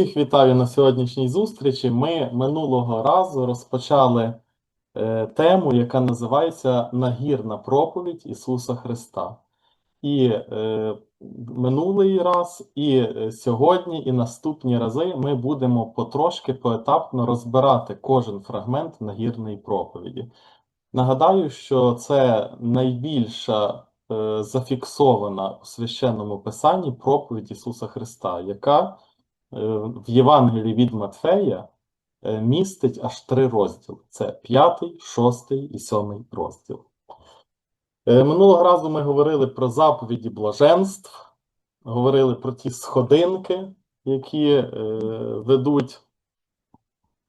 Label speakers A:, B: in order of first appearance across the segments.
A: Всіх вітаю на сьогоднішній зустрічі. Ми минулого разу розпочали е, тему, яка називається Нагірна проповідь Ісуса Христа. І е, минулий раз, і е, сьогодні, і наступні рази ми будемо потрошки поетапно розбирати кожен фрагмент нагірної проповіді. Нагадаю, що це найбільша е, зафіксована у священному писанні проповідь Ісуса Христа, яка в Євангелії від Матфея е, містить аж три розділи: це п'ятий, шостий і сьомий розділ. Е, Минулого разу ми говорили про заповіді блаженств, говорили про ті сходинки, які е, ведуть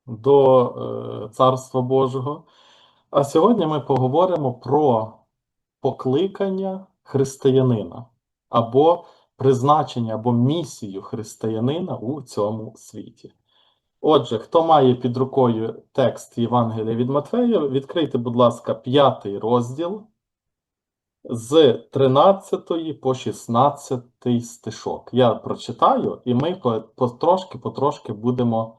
A: до е, Царства Божого. А сьогодні ми поговоримо про покликання християнина або призначення або місію християнина у цьому світі. Отже, хто має під рукою текст Євангелія від Матфея, відкрийте, будь ласка, п'ятий розділ з 13 по 16 стишок. Я прочитаю, і ми потрошки-потрошки будемо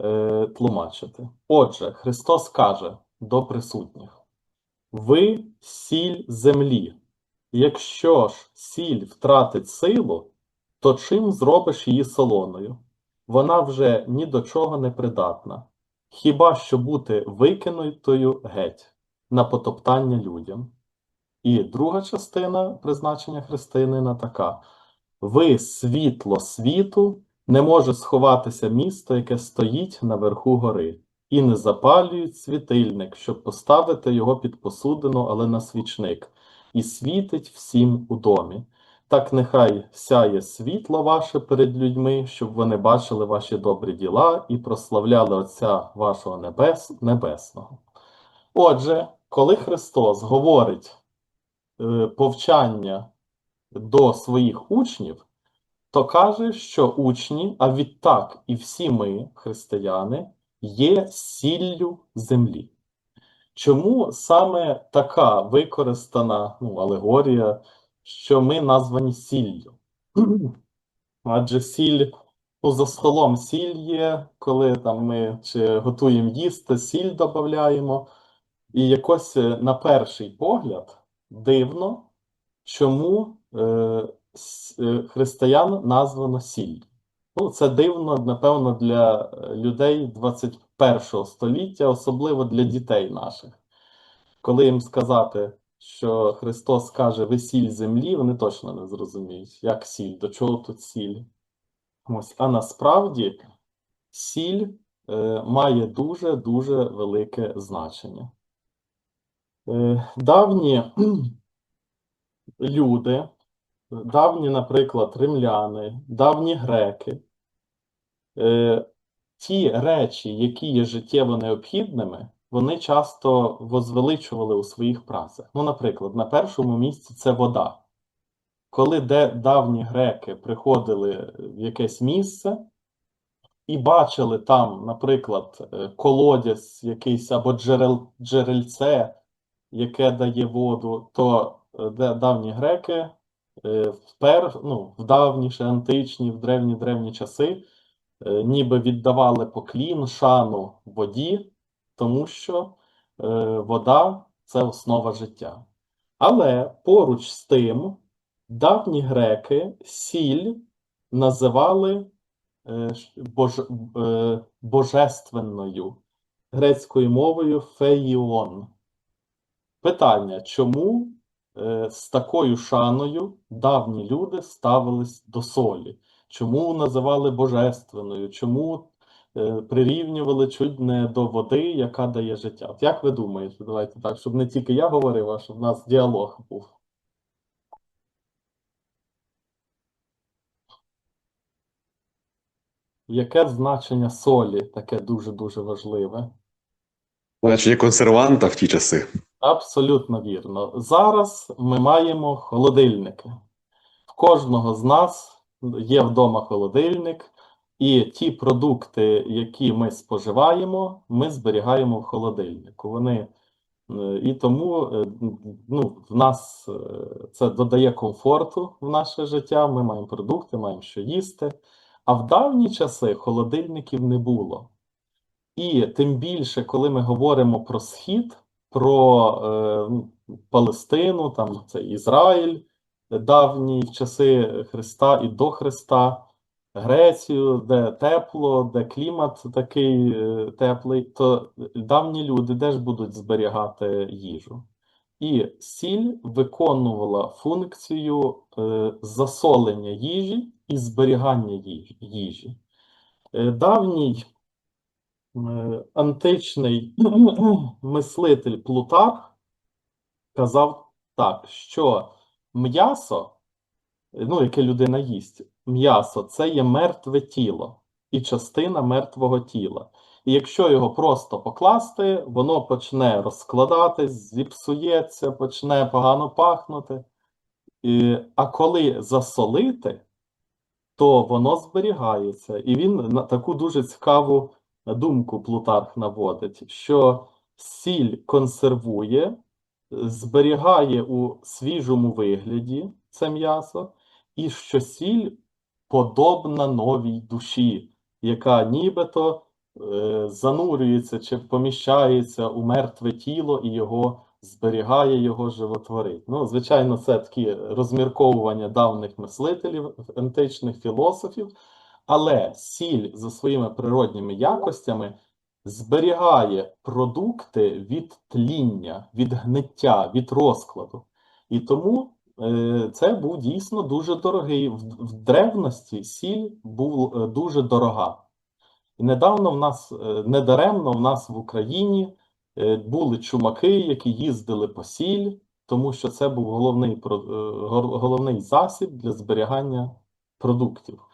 A: е, тлумачити. Отже, Христос каже до присутніх: Ви сіль землі. Якщо ж сіль втратить силу, то чим зробиш її солоною? Вона вже ні до чого не придатна, хіба що бути викинутою геть на потоптання людям. І друга частина призначення християнина така: ви світло світу, не може сховатися місто, яке стоїть наверху гори, і не запалюють світильник, щоб поставити його під посудину, але на свічник, і світить всім у домі. Так нехай сяє світло ваше перед людьми, щоб вони бачили ваші добрі діла і прославляли Отця вашого небес, Небесного. Отже, коли Христос говорить е, повчання до своїх учнів, то каже, що учні, а відтак і всі ми, християни, є сіллю землі. Чому саме така використана ну, алегорія, що ми названі сіллю? Адже сіль, ну, за столом сіль є, коли там ми чи готуємо їсти, сіль додаємо. І якось е, на перший погляд дивно, чому е, е, християн названо сіль. Ну, це дивно, напевно, для е, людей 21 століття, особливо для дітей наших. Коли їм сказати, що Христос каже, ви сіль землі, вони точно не зрозуміють, як сіль, до чого тут сіль. Ось, а насправді сіль е, має дуже-дуже велике значення. Е, давні люди, давні, наприклад, римляни, давні греки, е, ті речі, які є життєво необхідними, вони часто возвеличували у своїх працях. Ну, наприклад, на першому місці це вода. Коли де давні греки приходили в якесь місце і бачили там, наприклад, е, колодязь якийсь або джерел, джерельце, яке дає воду, то е, де давні греки впер, ну, в давні, античні, в древні древні часи е, ніби віддавали поклін, шану воді, тому що е, вода це основа життя. Але поруч з тим давні греки сіль називали е, бож, е, божественною грецькою мовою феїон. Питання, чому е, з такою шаною давні люди ставились до солі? Чому називали божественною? Чому е, прирівнювали чуть не до води, яка дає життя? От як ви думаєте, давайте так, щоб не тільки я говорив, а щоб в нас діалог був. Яке значення солі таке дуже-дуже важливе?
B: Значення консерванта в ті часи.
A: Абсолютно вірно. Зараз ми маємо холодильники. В кожного з нас є вдома холодильник, і ті продукти, які ми споживаємо, ми зберігаємо в холодильнику. Вони е, і тому е, ну, в нас е, це додає комфорту в наше життя. Ми маємо продукти, маємо що їсти. А в давні часи холодильників не було. І тим більше, коли ми говоримо про Схід, про е, ну, Палестину, там це Ізраїль, давній в часи Христа і до Христа, Грецію, де тепло, де клімат такий е, теплий, то давні люди де ж будуть зберігати їжу. І сіль виконувала функцію е, засолення їжі і зберігання їжі. Е, давній античний мислитель Плутарх казав так, що м'ясо, ну, яке людина їсть, м'ясо це є мертве тіло і частина мертвого тіла. І якщо його просто покласти, воно почне розкладатись, зіпсується, почне погано пахнути. І, а коли засолити, то воно зберігається. І він на таку дуже цікаву думку Плутарх наводить, що сіль консервує, зберігає у свіжому вигляді це м'ясо, і що сіль подобна новій душі, яка нібито е, занурюється чи поміщається у мертве тіло і його зберігає, його животворить. Ну, звичайно, це такі розмірковування давніх мислителів, античних філософів, але сіль за своїми природніми якостями зберігає продукти від тління, від гниття, від розкладу. І тому е, це був дійсно дуже дорогий. В, древності сіль був е, дуже дорога. І недавно в нас, е, недаремно в нас в Україні були чумаки, які їздили по сіль, тому що це був головний, головний засіб для зберігання продуктів.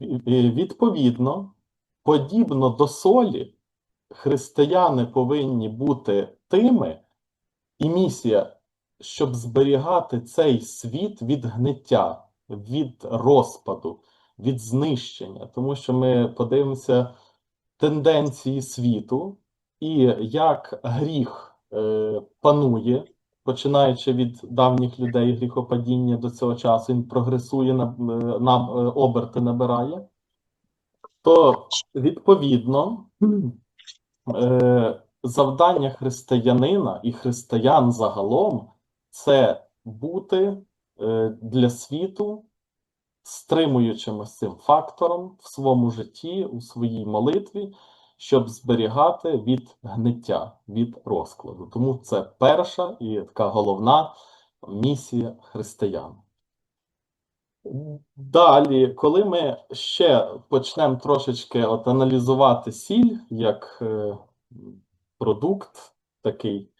A: Відповідно, подібно до солі, християни повинні бути тими, і місія, щоб зберігати цей світ від гниття, від розпаду, від знищення, тому що ми подивимося тенденції світу і як гріх е, панує, починаючи від давніх людей гріхопадіння до цього часу, він прогресує на, на е, оберти набирає, то відповідно е, завдання християнина і християн загалом це бути е, для світу стримуючим цим фактором в своєму житті, у своїй молитві, щоб зберігати від гниття, від розкладу. Тому це перша і така головна місія християн. Далі, коли ми ще почнемо трошечки от аналізувати сіль як е, продукт такий,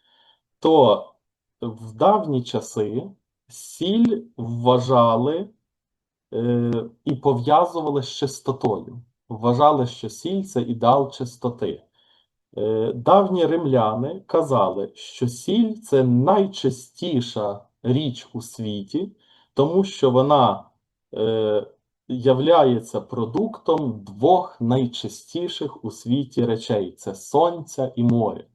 A: то в давні часи сіль вважали е, і пов'язували з чистотою. Вважали, що сіль це ідеал чистоти. Е, давні римляни казали, що сіль це найчистіша річ у світі, тому що вона е, являється продуктом двох найчистіших у світі речей: це сонця і море.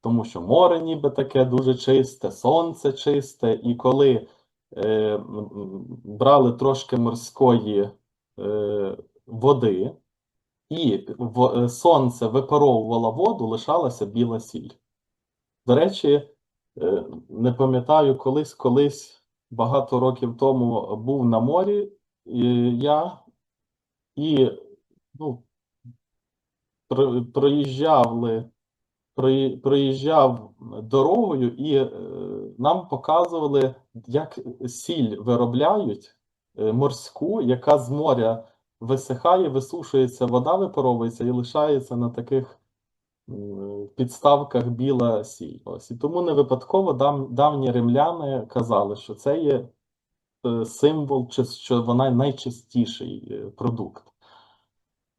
A: Тому що море ніби таке дуже чисте, сонце чисте, і коли е, брали трошки морської е, води, і в, е, сонце випаровувало воду, лишалася біла сіль. До речі, е, не пам'ятаю, колись, колись багато років тому був на морі я і ну, про- проїжджали, прої- проїжджав дорогою, і е, нам показували, як сіль виробляють морську, яка з моря висихає, висушується, вода випаровується і лишається на таких підставках біла сіль. Ось. І тому не випадково дав, давні римляни казали, що це є е, символ, що вона найчистіший е, продукт.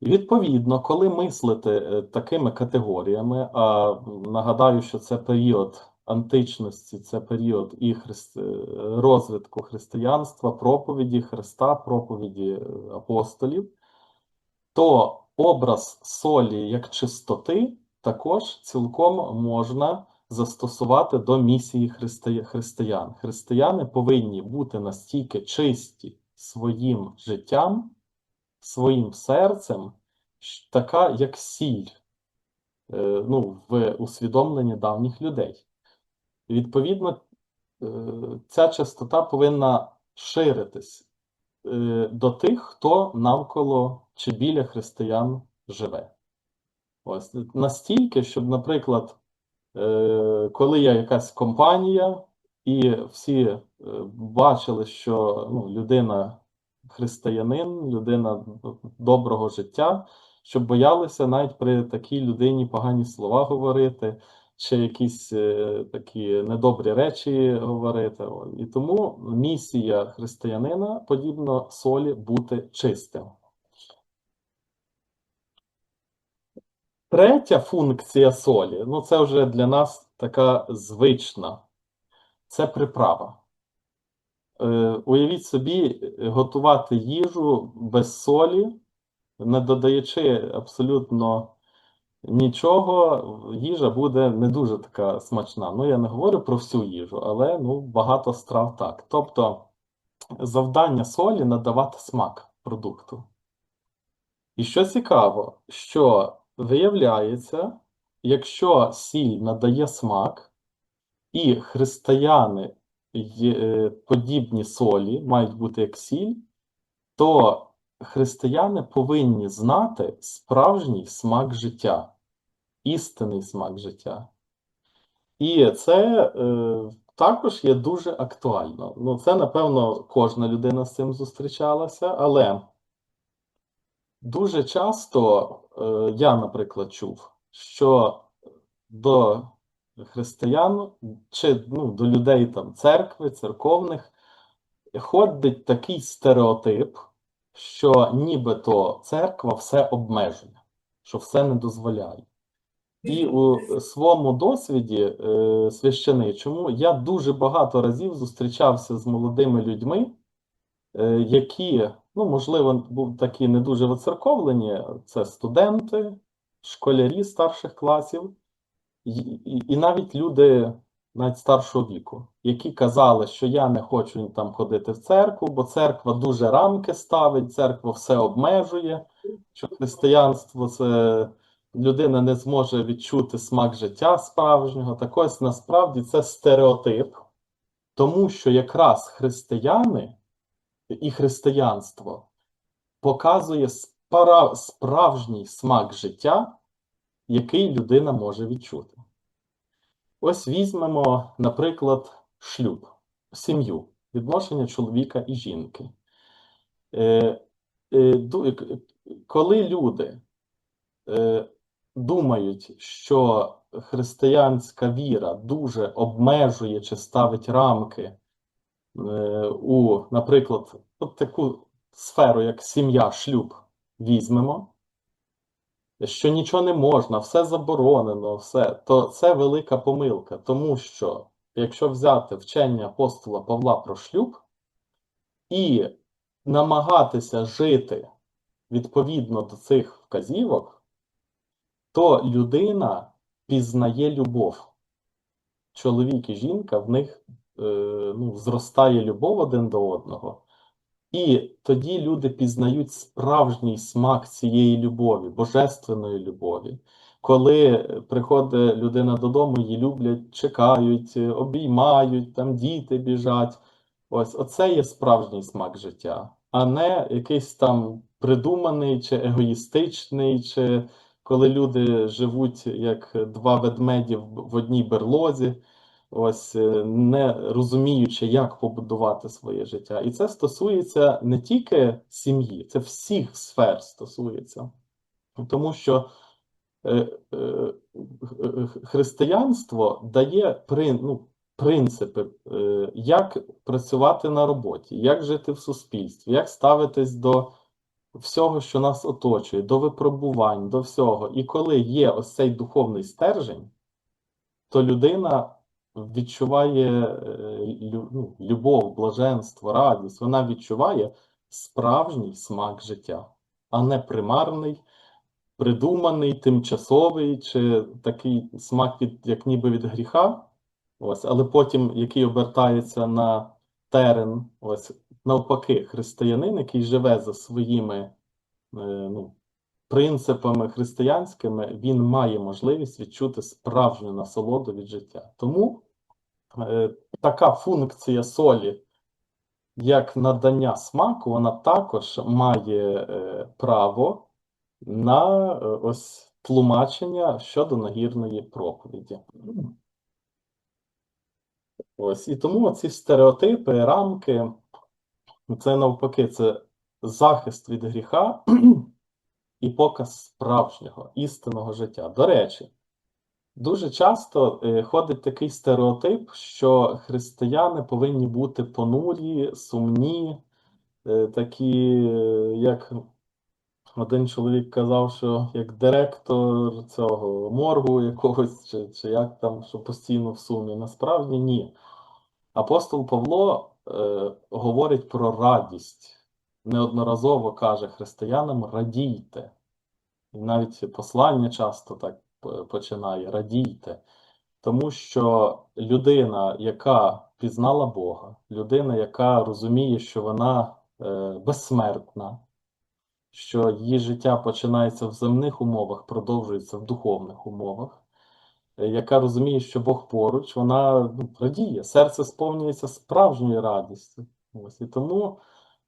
A: Відповідно, коли мислити е, такими категоріями, а нагадаю, що це період античності, це період і христ... е, розвитку християнства, проповіді Христа, проповіді е, апостолів, то образ солі як чистоти також цілком можна застосувати до місії христи- християн. Християни повинні бути настільки чисті своїм життям, своїм серцем така, як сіль, е, ну, в усвідомленні давніх людей. Відповідно, е, ця частота повинна ширитись е, до тих, хто навколо чи біля християн живе. Ось настільки, щоб, наприклад, е, коли є якась компанія, і всі бачили, що ну, людина християнин, людина доброго життя, щоб боялися навіть при такій людині погані слова говорити, чи якісь е, такі недобрі речі говорити. І тому місія християнина подібно солі бути чистим. Третя функція солі, ну це вже для нас така звична, це приправа. Е, уявіть собі, готувати їжу без солі, не додаючи абсолютно нічого, їжа буде не дуже така смачна. Ну, я не говорю про всю їжу, але ну, багато страв так. Тобто завдання солі надавати смак продукту. І що цікаво, що виявляється, якщо сіль надає смак, і християни е, подібні солі мають бути як сіль, то християни повинні знати справжній смак життя, істинний смак життя. І це е, також є дуже актуально. Ну, це, напевно, кожна людина з цим зустрічалася, але дуже часто е, я, наприклад, чув, що до християн чи ну, до людей там церкви, церковних ходить такий стереотип, що нібито церква все обмежує, що все не дозволяє. І у своєму досвіді е, священичому я дуже багато разів зустрічався з молодими людьми, е, які, ну, можливо, був такі не дуже воцерковлені, це студенти, школярі старших класів, і навіть люди навіть старшого віку, які казали, що я не хочу там ходити в церкву, бо церква дуже рамки ставить, церква все обмежує, що християнство це людина не зможе відчути смак життя справжнього. Так ось насправді це стереотип, тому що якраз християни і християнство показує справжній смак життя, який людина може відчути. Ось візьмемо, наприклад, шлюб, сім'ю, відношення чоловіка і жінки. Е, е, коли люди е, думають, що християнська віра дуже обмежує чи ставить рамки е, у, наприклад, от таку сферу, як сім'я, шлюб, візьмемо, що нічого не можна, все заборонено, все, то це велика помилка, тому що якщо взяти вчення апостола Павла про шлюб і намагатися жити відповідно до цих вказівок, то людина пізнає любов. Чоловік і жінка в них е, ну, зростає любов один до одного. І тоді люди пізнають справжній смак цієї любові, божественної любові. Коли приходить людина додому, її люблять, чекають, обіймають, там діти біжать. Ось оце є справжній смак життя, а не якийсь там придуманий чи егоїстичний, чи коли люди живуть як два ведмеді в одній берлозі, ось е, не розуміючи, як побудувати своє життя. І це стосується не тільки сім'ї, це всіх сфер стосується. Тому що е, е, християнство дає ну, принципи, як працювати на роботі, як жити в суспільстві, як ставитись до всього, що нас оточує, до випробувань, до всього. І коли є ось цей духовний стержень, то людина відчуває е, ну, любов, блаженство, радість. Вона відчуває справжній смак життя, а не примарний, придуманий, тимчасовий, чи такий смак від, як ніби від гріха, ось, але потім який обертається на терен, ось навпаки, християнин, який живе за своїми ну, принципами християнськими, він має можливість відчути справжню насолоду від життя. Тому е, така функція солі, як надання смаку, вона також має е, право на е, ось тлумачення щодо нагірної проповіді. Ось і тому ці стереотипи, рамки, це навпаки, це захист від гріха і показ справжнього, істинного життя. До речі, дуже часто е, ходить такий стереотип, що християни повинні бути понурі, сумні, е, такі, е, як один чоловік казав, що як директор цього моргу якогось, чи, чи як там, що постійно в сумі. Насправді ні. Апостол Павло говорить про радість. Неодноразово каже християнам радійте. І навіть послання часто так починає радійте. Тому що людина, яка пізнала Бога, людина, яка розуміє, що вона е, безсмертна, що її життя починається в земних умовах, продовжується в духовних умовах, е, яка розуміє, що Бог поруч, вона ну, радіє, серце сповнюється справжньою радістю. Ось і тому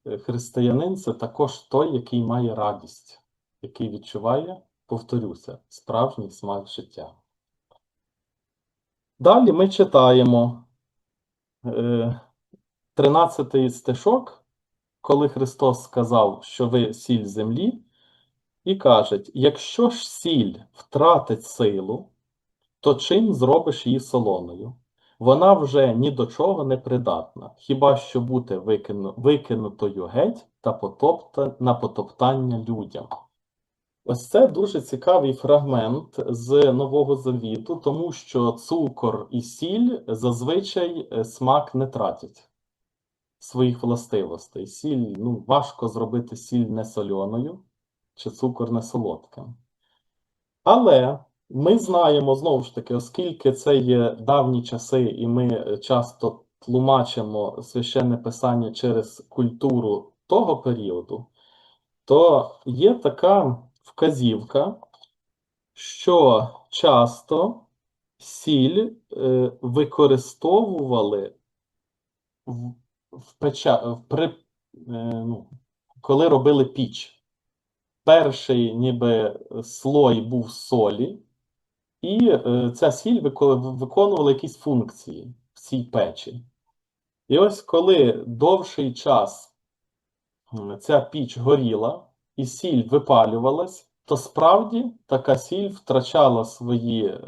A: е, християнин це також той, який має радість, який відчуває, повторюся, справжній смак життя. Далі ми читаємо е, 13 стишок, коли Христос сказав, що ви сіль землі, і кажуть: якщо ж сіль втратить силу, то чим зробиш її солоною? Вона вже ні до чого не придатна, хіба що бути викину, викинутою геть та потопта, на потоптання людям. Ось це дуже цікавий фрагмент з Нового Завіту, тому що цукор і сіль зазвичай е, смак не тратять своїх властивостей. Сіль, ну, важко зробити сіль не солоною чи цукор не солодким. Але ми знаємо знову ж таки, оскільки це є давні часи, і ми часто тлумачимо священне писання через культуру того періоду, то є така вказівка, що часто сіль е, використовували в, в печа, в при, е, ну, коли робили піч. Перший ніби слой був солі, і е, ця сіль виконувала якісь функції в цій печі. І ось коли довший час ця піч горіла і сіль випалювалась, то справді така сіль втрачала свої е,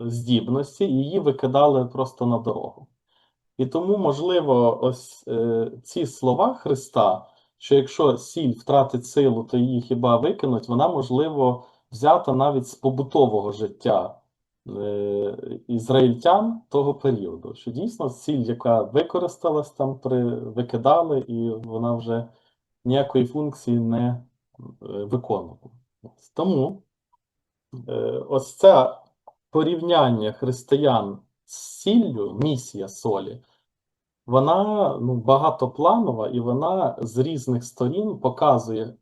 A: здібності і її викидали просто на дорогу. І тому, можливо, ось е, ці слова Христа, що якщо сіль втратить силу, то її хіба викинуть, вона, можливо, взята навіть з побутового життя е, ізраїльтян того періоду. Що дійсно сіль, яка використалась там, при, викидали, і вона вже ніякої функції не е, виконувала. Тому е, ось це порівняння християн з сіллю, місія солі, вона ну, багатопланова і вона з різних сторін показує,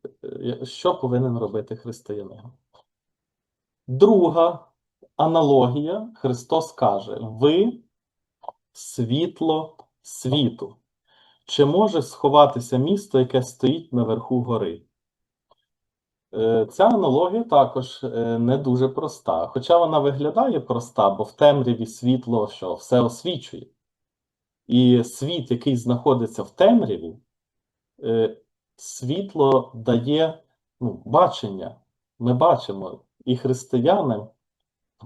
A: що повинен робити християнин. Друга аналогія Христос каже: Ви світло світу. Чи може сховатися місто, яке стоїть наверху гори? Е, Ця аналогія також е, не дуже проста, хоча вона виглядає проста, бо в темряві світло що все освічує. І світ, який знаходиться в темряві, е, світло дає ну, бачення. Ми бачимо, і християни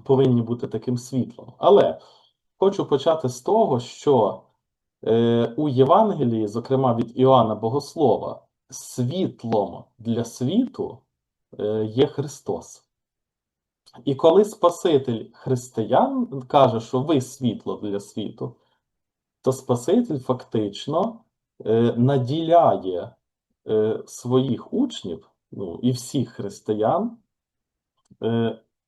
A: повинні бути таким світлом. Але хочу почати з того, що е, у Євангелії, зокрема від Іоанна Богослова, світлом для світу е, є Христос. І коли Спаситель християн каже, що ви світло для світу, то Спаситель фактично е, наділяє е, своїх учнів, ну і всіх християн,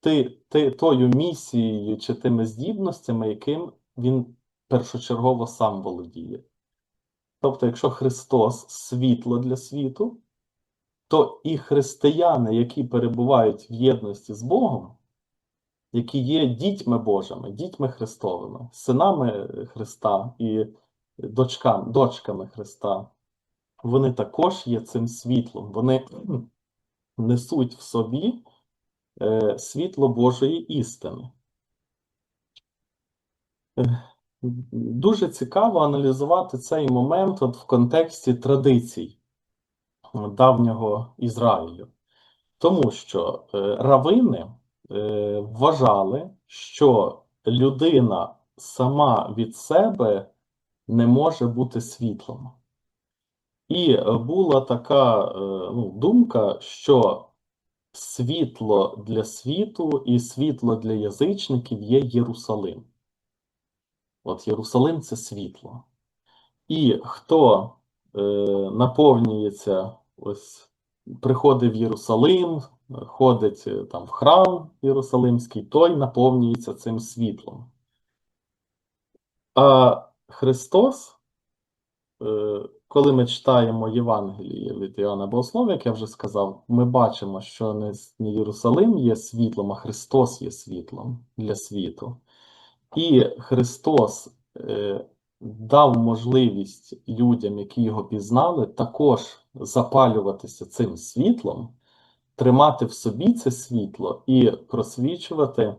A: ти, ти, тою місією чи тими здібностями, яким він першочергово сам володіє. Тобто, якщо Христос світло для світу, то і християни, які перебувають в єдності з Богом, які є дітьми Божими, дітьми Христовими, синами Христа і дочками, дочками Христа, вони також є цим світлом. Вони несуть в собі е, світло Божої істини. Е, Дуже цікаво аналізувати цей момент от в контексті традицій е, давнього Ізраїлю. Тому що е, равини е, вважали, що людина сама від себе не може бути світлом. І е, була така е, ну, думка, що світло для світу і світло для язичників є Єрусалим. От Єрусалим це світло. І хто е, наповнюється, ось приходить в Єрусалим, ходить е, там в храм Єрусалимський, той наповнюється цим світлом. А Христос, е, коли ми читаємо Євангеліє від Іоанна Богослова, як я вже сказав, ми бачимо, що не, Єрусалим є світлом, а Христос є світлом для світу. І Христос е, дав можливість людям, які його пізнали, також запалюватися цим світлом, тримати в собі це світло і просвічувати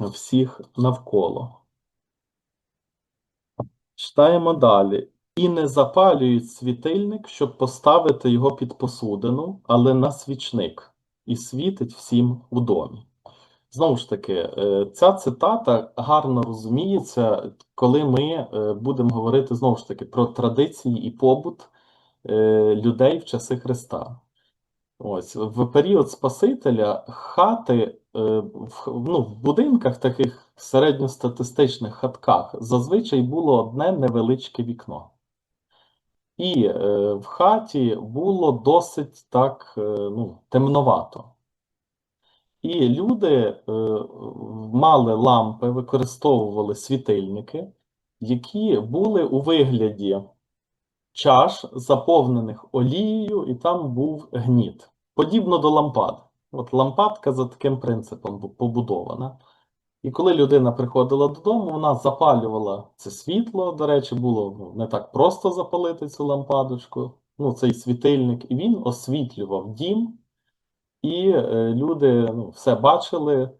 A: всіх навколо. Читаємо далі. І не запалюють світильник, щоб поставити його під посудину, але на свічник, і світить всім у домі. Знову ж таки, е, ця цитата гарно розуміється, коли ми е, будемо говорити знову ж таки про традиції і побут е, людей в часи Христа. Ось в період Спасителя хати в, ну, в будинках таких середньостатистичних хатках зазвичай було одне невеличке вікно. І е, в хаті було досить так е, ну, темновато. І люди е, мали лампи, використовували світильники, які були у вигляді чаш, заповнених олією, і там був гніт. Подібно до лампад. От лампадка за таким принципом бу- побудована. І коли людина приходила додому, вона запалювала це світло. До речі, було ну, не так просто запалити цю лампадочку, ну, цей світильник, і він освітлював дім. І е, люди ну, все бачили,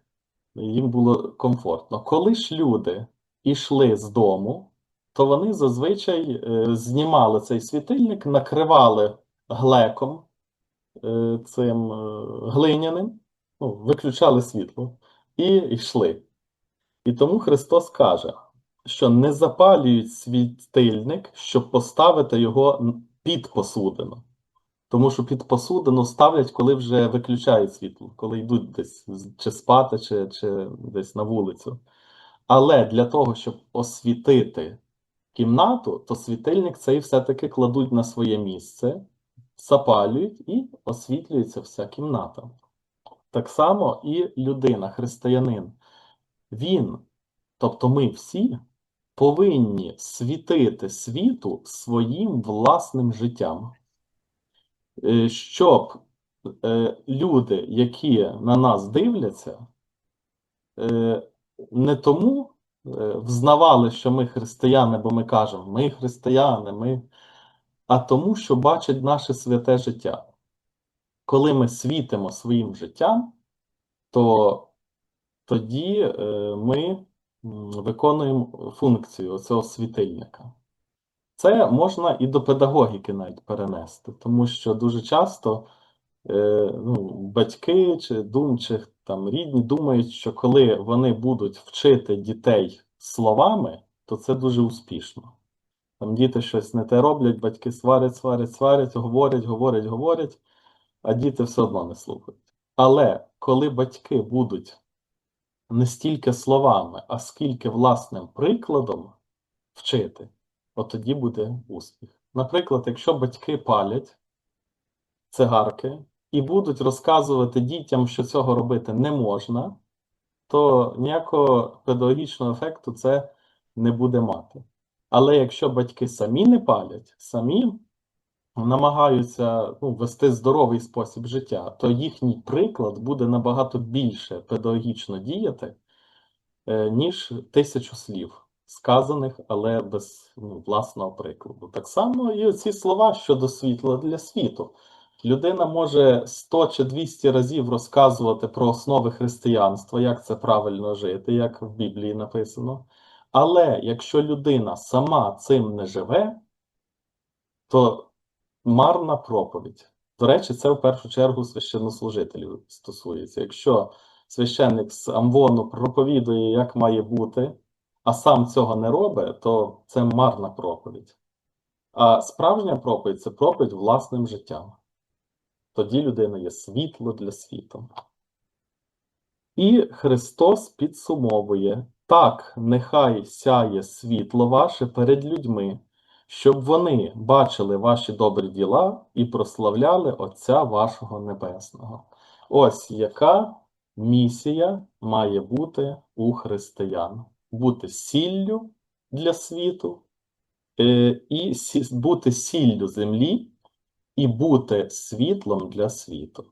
A: їм було комфортно. Коли ж люди йшли з дому, то вони зазвичай е, знімали цей світильник, накривали глеком е, цим глиняним, ну, виключали світло і йшли. І тому Христос каже, що не запалюють світильник, щоб поставити його під посудину. Тому що під посудину ставлять, коли вже виключають світло, коли йдуть десь чи спати, чи, чи десь на вулицю. Але для того, щоб освітити кімнату, то світильник цей все-таки кладуть на своє місце, запалюють і освітлюється вся кімната. Так само і людина, християнин, він, тобто ми всі, повинні світити світу своїм власним життям е, щоб е, люди, які на нас дивляться, е, не тому взнавали, що ми християни, бо ми кажемо, ми християни, ми, а тому, що бачать наше святе життя. Коли ми світимо своїм життям, то тоді е, ми виконуємо функцію цього світильника. Це можна і до педагогіки навіть перенести, тому що дуже часто е, ну, батьки чи дум, чи там рідні думають, що коли вони будуть вчити дітей словами, то це дуже успішно. Там діти щось не те роблять, батьки сварять, сварять, сварять, говорять, говорять, говорять, а діти все одно не слухають. Але коли батьки будуть не стільки словами, а скільки власним прикладом вчити, от тоді буде успіх. Наприклад, якщо батьки палять цигарки і будуть розказувати дітям, що цього робити не можна, то ніякого педагогічного ефекту це не буде мати. Але якщо батьки самі не палять, самі намагаються ну, вести здоровий спосіб життя, то їхній приклад буде набагато більше педагогічно діяти, е, ніж тисячу слів, сказаних, але без ну, власного прикладу. Так само і ці слова щодо світла для світу. Людина може 100 чи 200 разів розказувати про основи християнства, як це правильно жити, як в Біблії написано. Але якщо людина сама цим не живе, то марна проповідь. До речі, це в першу чергу священнослужителів стосується. Якщо священник з Амвону проповідує, як має бути, а сам цього не робить, то це марна проповідь. А справжня проповідь це проповідь власним життям. Тоді людина є світло для світу. І Христос підсумовує: так, нехай сяє світло ваше перед людьми, щоб вони бачили ваші добрі діла і прославляли Отця вашого Небесного. Ось яка місія має бути у християн: бути сіллю для світу, е, і бути сіллю землі, і бути світлом для світу.